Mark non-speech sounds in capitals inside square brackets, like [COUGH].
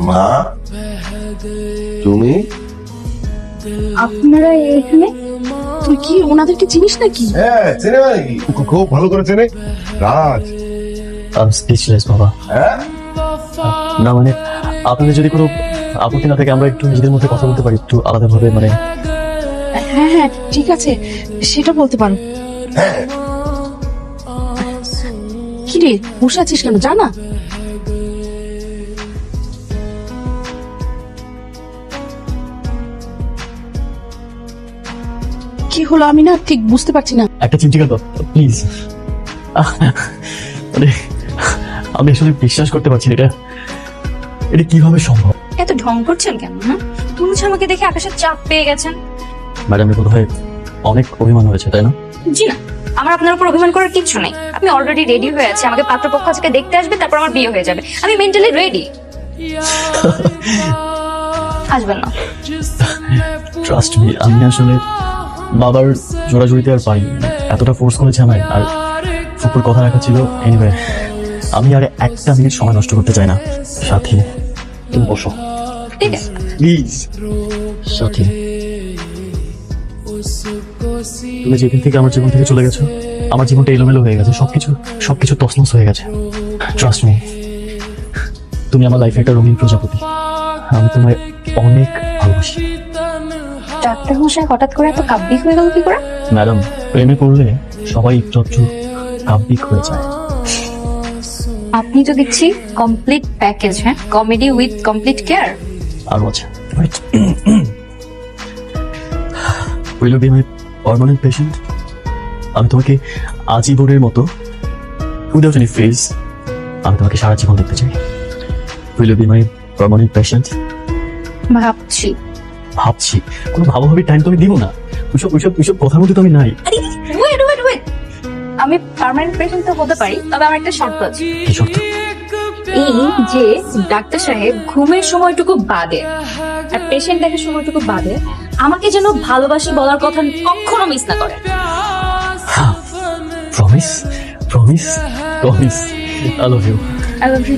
মা? তুমি? আপনারা এখানে? তুই কি ওনাদেরকে চিনিস নাকি? হ্যাঁ চেনে নাকি খুব ভালো করে চেনে। রাজ। আম স্পিচলেস বাবা। হ্যাঁ? না মানে আপনাদের যদি কোনো আপত্তি না থাকে আমরা একটু নিজেদের মধ্যে কথা বলতে পারি একটু আলাদাভাবে মানে। হ্যাঁ হ্যাঁ ঠিক আছে সেটা বলতে পারো। হ্যাঁ। কি রে বসে আছিস কেন? জানা কি হলো আমি না ঠিক বুঝতে পারছি না। একটা চিমটি তো প্লিজ মানে আমি আসলে বিশ্বাস করতে পারছি না এটা। এটা কীভাবে সম্ভব? এত ঢং করছেন কেন হ্যাঁ? তুমি আমাকে দেখে আকাশের চাপ পেয়ে গেছেন। ম্যাডাম বোধ হয় অনেক অভিমান হয়েছে তাই না? জি না আমার আপনার উপর অভিমান করার কিচ্ছু নেই। আমি অলরেডি রেডি হয়ে আছি আমাকে পাত্রপক্ষ আজকে দেখতে আসবে তারপর আমার বিয়ে হয়ে যাবে। আমি মেন্টালি রেডি আসবেন না। ট্রাস্ট মি আমি আসলে বাবার জোড়াজুড়িতে আর পাই এতটা ফোর্স করেছে আমায়। আর ফুপুর কথা রাখা ছিল এনিওয়ে আমি আর একটা মিনিট সময় নষ্ট করতে চাই না। সাথী তুমি বসো। ঠিক আছে। প্লিজ সাথী। তুমি যেদিন থেকে আমার জীবন থেকে চলে গেছো আমার জীবনটা এলোমেলো হয়ে গেছে সবকিছু সবকিছু তসনস হয়ে গেছে। ট্রাস্ট মি তুমি আমার লাইফে একটা রঙিন প্রজাপতি। আমি তোমায় অনেক ভালোবাসি। ডাক্তার মশাই হঠাৎ করে এত কাব্যিক হয়ে গেল কি করে? ম্যাডাম প্রেমে পড়লে সবাই একটু একটু কাব্যিক হয়ে যায়। আপনি তো দেখছি কমপ্লিট প্যাকেজ হ্যাঁ? কমেডি উইথ কমপ্লিট কেয়ার আরও আছে। Wait. [CLEARS THROAT] Will you be patient আমি তোমাকে আজীবনের মতো উইদাউট এনি ফেস আমি তোমাকে সারা জীবন দেখতে চাই। Will be my permanent patient ভাবছি। ভাবছি। কোনো ভাবাভাবি টাইম তুমি দিব না। ওইসব ওইসব ওইসব কথার মধ্যে তো আমি নাই। আমি পার্মানেন্ট পেশেন্ট তো হতে পারি তবে আমার একটা শর্ত আছে। কি শর্ত? এই যে ডাক্তার সাহেব ঘুমের সময়টুকু বাদে আর পেশেন্ট দেখার সময়টুকু বাদে আমাকে যেন ভালোবাসি বলার কথা কখনো মিস না করে। Promise promise promise I love you I love you